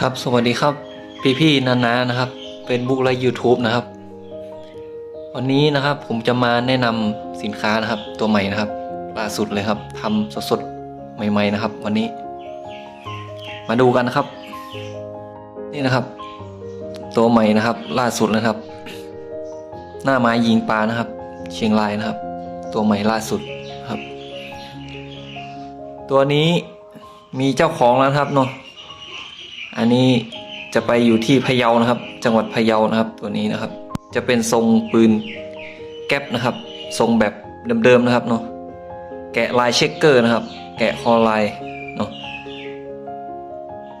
ครับสวัสดีครับ พี่ๆนานานะครับ เป็นบุ๊กและ YouTube นะครับ วันนี้นะครับผมจะมาแนะนำสินค้านะครับ ตัวใหม่นะครับล่าสุดเลยครับทำสดๆใหม่ ๆนะครับ วันนี้ มาดูกันนะครับ นี่นะครับ ตัวใหม่นะครับ ล่าสุดนะครับ หน้าไม้ยิงปลานะครับ เชียงรายนะครับ ตัวใหม่ล่าสุดครับ ตัวนี้มีเจ้าของแล้วครับเนาะ อันนี้จะไปอยู่ที่พะเยานะครับ จังหวัดพะเยานะครับตัวนี้นะครับ จะเป็นทรงปืนแก๊ปนะครับ ทรงแบบเดิมๆนะครับเนาะแกะลายเช็คเกอร์นะครับ แกะคอลายเนาะ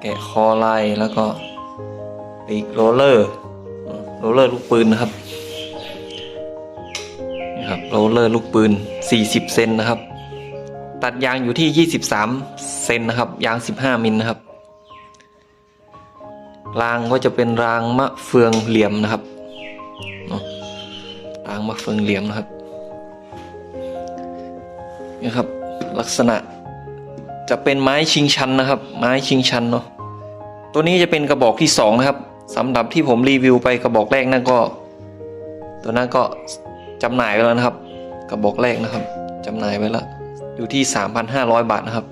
แกะคอลายแล้วก็ปีกโรลเลอร์โรลเลอร์ลูกปืนนะครับนี่ครับโรลเลอร์ลูกปืน 40 เซนนะครับ ตัดยางอยู่ที่ 23 เซนนะครับ ยาง 15 มิลนะครับ รางก็จะเป็นรางมะเฟืองเหลี่ยมนะครับรางมะเฟืองเหลี่ยมนะครับนี่ครับลักษณะจะเป็นไม้ชิงชันนะครับ ไม้ชิงชันเนาะตัวนี้จะเป็นกระบอกที่สองนะครับสำหรับที่ผมรีวิวไปกระบอกแรกนั่นก็ ตัวนั้นก็จำหน่ายไปแล้วนะครับ กระบอกแรกนะครับจำหน่ายไปแล้ว อยู่ที่ 3,500 บาทนะครับ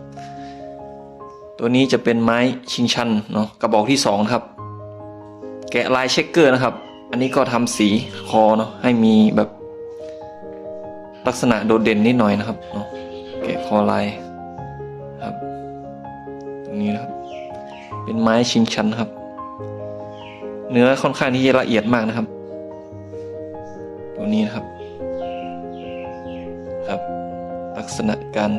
ตัวนี้จะเป็นไม้ชิงชันเนาะกระบอกที่สองครับ แกะลายเช็คเกอร์นะครับ อันนี้ก็ทำสีคอเนาะให้มีแบบลักษณะโดดเด่นนิดหน่อยนะครับเนาะแกะคอลายครับตรงนี้นะครับ เป็นไม้ชิงชันครับ เนื้อค่อนข้างที่จะละเอียดมากนะครับ ตัวนี้นะครับครับ ลักษณะการ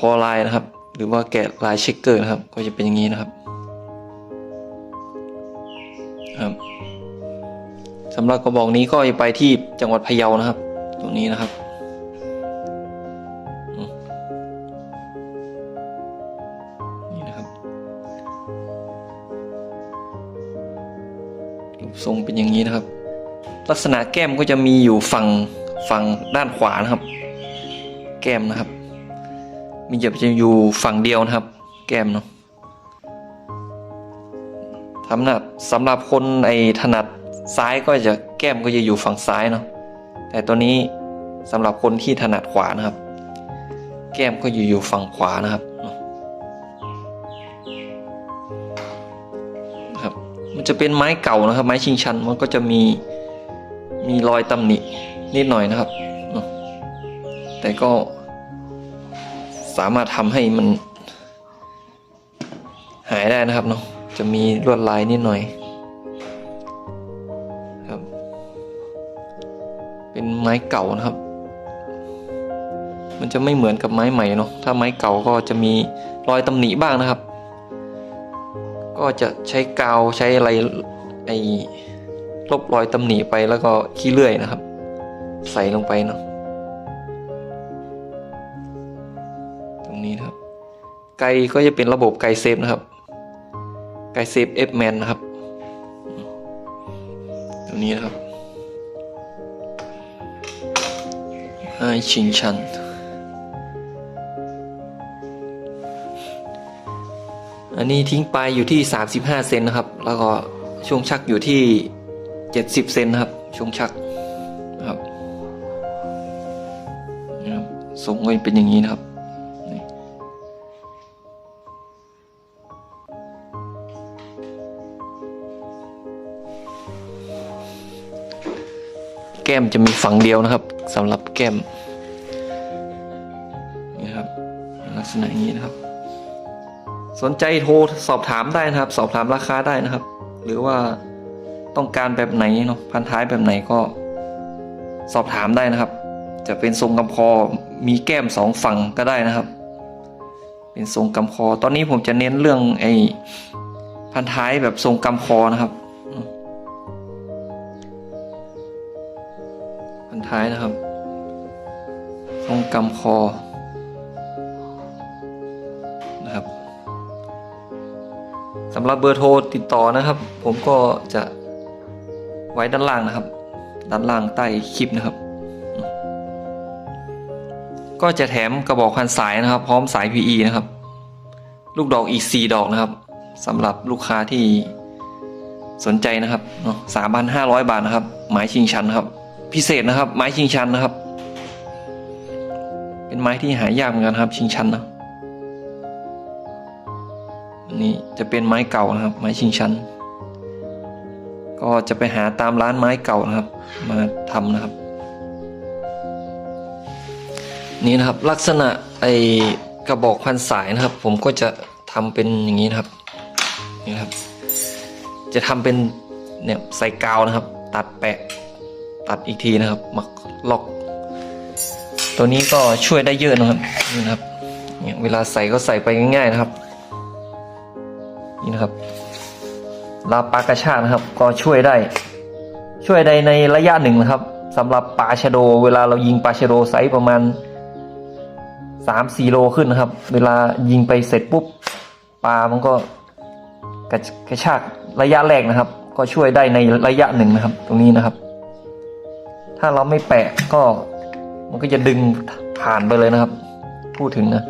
คอลายนะครับ หรือว่าแกะลายเช็คเกอร์นะครับ ก็จะเป็นอย่างนี้นะครับครับสำหรับกระบอกนี้ก็จะไปที่จังหวัดพะเยานะครับตรงนี้นะครับนี่นะครับรูปทรงเป็นอย่างนี้นะครับ ลักษณะแก้มก็จะมีอยู่ฝั่งฝั่งด้านขวานะครับ แก้มนะครับ มีจะจะอยู่ฝั่งเดียวนะครับ แก้มเนาะสำหรับสำหรับคนไอถนัดซ้ายก็จะแก้มก็จะอยู่ฝั่งซ้ายเนาะแต่ตัวนี้สำหรับคนที่ถนัดขวานะครับ แก้มก็อยู่อยู่ฝั่งขวานะครับนะครับ มันจะเป็นไม้เก่านะครับ ไม้ชิงชันมันก็จะมีมีรอยตำหนินิดหน่อยนะครับ แต่ก็ สามารถทำให้มัน หายได้นะครับเนาะจะมีลวดลายนิดหน่อยครับ เป็นไม้เก่านะครับ มันจะไม่เหมือนกับไม้ใหม่เนาะถ้าไม้เก่าก็จะมีรอยตำหนิบ้างนะครับ ก็จะใช้กาวใช้อะไรไอ้ลบรอยตำหนิไปแล้วก็ขี้เลื่อยนะครับ ใส่ลงไปเนาะ ไกก็จะเป็นระบบไกเซฟนะครับไกเซฟเอฟแมนนะครับตรงนี้นะครับไอชิงชันอันนี้ทิ้งไปอยู่ที่ 35 เซนนะครับ แล้วก็ช่วงชักอยู่ที่ 70 เซนนะครับ ช่วงชักนะครับนี่ครับทรงก็เป็นอย่างนี้นะครับ ก้มจะมีฝั่งเดียวนะครับสำหรับแก้มนี่นะครับลักษณะอย่างนี้นะครับ สนใจโทรสอบถามได้นะครับ สอบถามราคาได้นะครับ หรือว่าต้องการแบบไหนเนาะพันท้ายแบบไหนก็ สอบถามได้นะครับ จะเป็นทรงกำคอมีแก้มสองฝั่งก็ได้นะครับ เป็นทรงกำคอ ตอนนี้ผมจะเน้นเรื่องไอ้พันท้ายแบบทรงกำคอนะครับ ท้ายนะครับทรงกำคอนะครับสำหรับเบอร์โทรติดต่อนะครับ ผมก็จะไว้ด้านล่างนะครับ ด้านล่างใต้คลิปนะครับ ก็จะแถมกระบอกพันสายนะครับ พร้อมสาย PE นะครับ ลูกดอกอีกสี่ดอกนะครับสำหรับลูกค้าที่สนใจนะครับเนาะสามพันห้าร้อยบาทนะครับไม้ชิงชันครับ พิเศษนะครับ ไม้ชิงชันนะครับ เป็นไม้ที่หายากเหมือนกันครับ ชิงชันนะอันนี้จะเป็นไม้เก่านะครับ ไม้ชิงชัน ก็จะไปหาตามร้านไม้เก่านะครับ มาทำนะครับ นี่นะครับลักษณะไอกระบอกพันสายนะครับ ผมก็จะทำเป็นอย่างนี้นะครับนี่ครับ จะทำเป็นเนี่ยใส่กาวนะครับ ตัดแปะ ตัดอีกทีนะครับมาล็อก ตัวนี้ก็ช่วยได้เยอะนะครับนี่นะครับเนี่ยเวลาใส่ก็ใส่ไปง่ายๆนะครับ นี่นะครับ ลาปากระชากนะครับ ก็ช่วยได้ ช่วยได้ในระยะหนึ่งนะครับสำหรับปลาชะโด เวลาเรายิงปลาชะโดไซส์ประมาณสามสี่โลขึ้นนะครับ เวลายิงไปเสร็จปุ๊บปลามันก็กระกระชากระยะแรกนะครับ ก็ช่วยได้ในระยะหนึ่งนะครับ ตรงนี้นะครับ ถ้าเราไม่แปะก็มันก็จะดึงผ่านไปเลยนะครับ พูดถึงนะ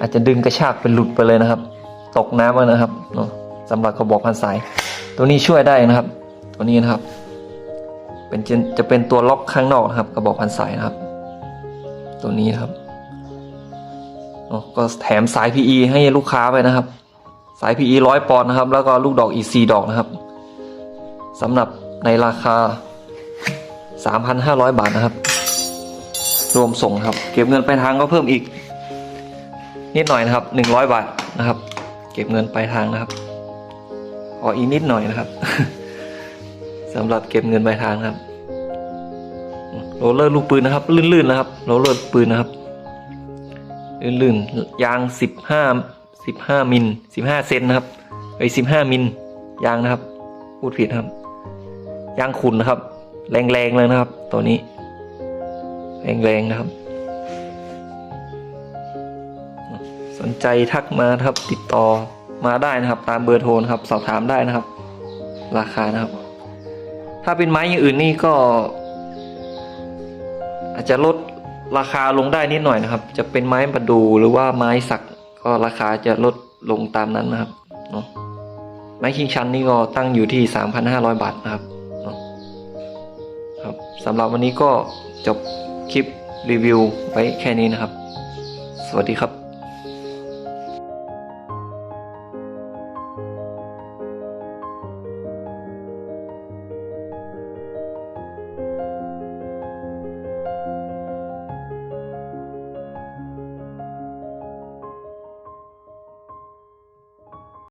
อาจจะดึงกระชากเป็นหลุดไปเลยนะครับ ตกน้ำนะครับเนาะสำหรับกระบอกพันสาย ตัวนี้ช่วยได้นะครับ ตัวนี้นะครับ เป็นจะจะเป็นตัวล็อกข้างนอกนะครับ กระบอกพันสายนะครับ ตัวนี้นะครับเนาะก็แถมสาย PE ให้ลูกค้าไปนะครับ สาย PE ร้อยปอนด์นะครับ แล้วก็ลูกดอกอีซีดอกนะครับสำหรับในราคา 3,500 บาทนะครับ รวมส่งครับ เก็บเงินปลายทางก็เพิ่มอีก นิดหน่อยนะครับ 100 บาทนะครับ เก็บเงินปลายทางนะครับขออีกนิดหน่อยนะครับสำหรับเก็บเงินปลายทางครับโรลเลอร์ลูกปืนนะครับ ลื่นๆนะครับโรลเลอร์ปืนนะครับ ลื่นๆยาง 15 15มิล15 เซนนะครับไอ้15มิลยางนะครับ พูดผิดครับ ยางขุนนะครับ แรงๆเลยนะครับ ตัวนี้ แรงๆนะครับ สนใจทักมาครับติดต่อมาได้นะครับ ตามเบอร์โทรครับ สอบถามได้นะครับ ราคานะครับ ถ้าเป็นไม้อย่างอื่นนี่ก็ อาจจะลดราคาลงได้นิดหน่อยนะครับ จะเป็นไม้ประดูหรือว่าไม้สัก ก็ราคาจะลดลงตามนั้นนะครับเนาะไม้ชิงชันนี่ก็ตั้งอยู่ที่ 3,500 บาทนะครับเนะครับ สำหรับวันนี้ก็จบคลิปรีวิวไว้แค่นี้นะครับ สวัสดีครับ